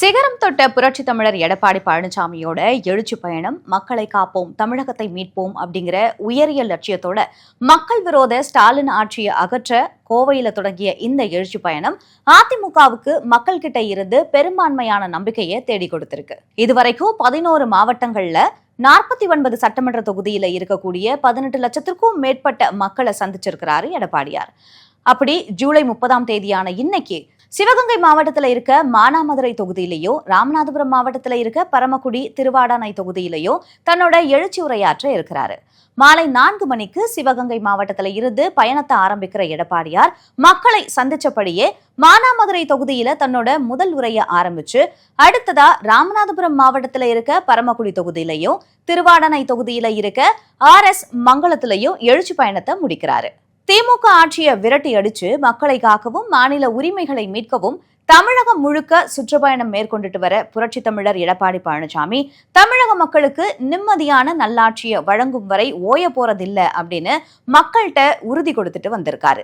சிகரம் தொட்ட புரட்சி தமிழர் எடப்பாடி பழனிசாமியோட எழுச்சி பயணம் மக்களை காப்போம் தமிழகத்தை மீட்போம் அப்படிங்கிற உயரிய லட்சியத்தோட மக்கள் விரோத ஸ்டாலின் ஆட்சியை அகற்ற கோவையில தொடங்கிய இந்த எழுச்சி பயணம் அதிமுகவுக்கு மக்கள் கிட்ட இருந்து பெரும்பான்மையான நம்பிக்கையை தேடி கொடுத்திருக்கு. இதுவரைக்கும் பதினோரு மாவட்டங்கள்ல நாற்பத்தி ஒன்பது சட்டமன்ற தொகுதியில இருக்கக்கூடிய பதினெட்டு லட்சத்திற்கும் மேற்பட்ட மக்களை சந்திச்சிருக்கிறாரு எடப்பாடியார். அப்படி ஜூலை முப்பதாம் தேதியான இன்னைக்கு சிவகங்கை மாவட்டத்தில் இருக்க மானாமதுரை தொகுதியிலேயோ ராமநாதபுரம் மாவட்டத்தில் இருக்க பரமக்குடி திருவாடானை தொகுதியிலேயோ தன்னோட எழுச்சி உரையாற்ற இருக்கிறாரு. மாலை நான்கு மணிக்கு சிவகங்கை மாவட்டத்தில் இருந்து பயணத்தை ஆரம்பிக்கிற எடப்பாடியார் மக்களை சந்திச்சபடியே மானாமதுரை தொகுதியில தன்னோட முதல் உரையை ஆரம்பிச்சு அடுத்ததா ராமநாதபுரம் மாவட்டத்தில் இருக்க பரமக்குடி தொகுதியிலையும் திருவாடனை தொகுதியில இருக்க ஆர் எஸ் மங்கலத்திலையும் எழுச்சி பயணத்தை முடிக்கிறாரு. திமுக ஆட்சியை விரட்டி அடிச்சு மக்களை காக்கவும் மாநில உரிமைகளை மீட்கவும் தமிழகம் முழுக்க சுற்றுப்பயணம் மேற்கொண்டுட்டு வர புரட்சி தமிழர் எடப்பாடி பழனிசாமி தமிழக மக்களுக்கு நிம்மதியான நல்லாட்சியை வழங்கும் வரை ஓய போறதில்லை அப்படின்னு மக்கள்கிட்ட உறுதி கொடுத்துட்டு வந்திருக்காரு.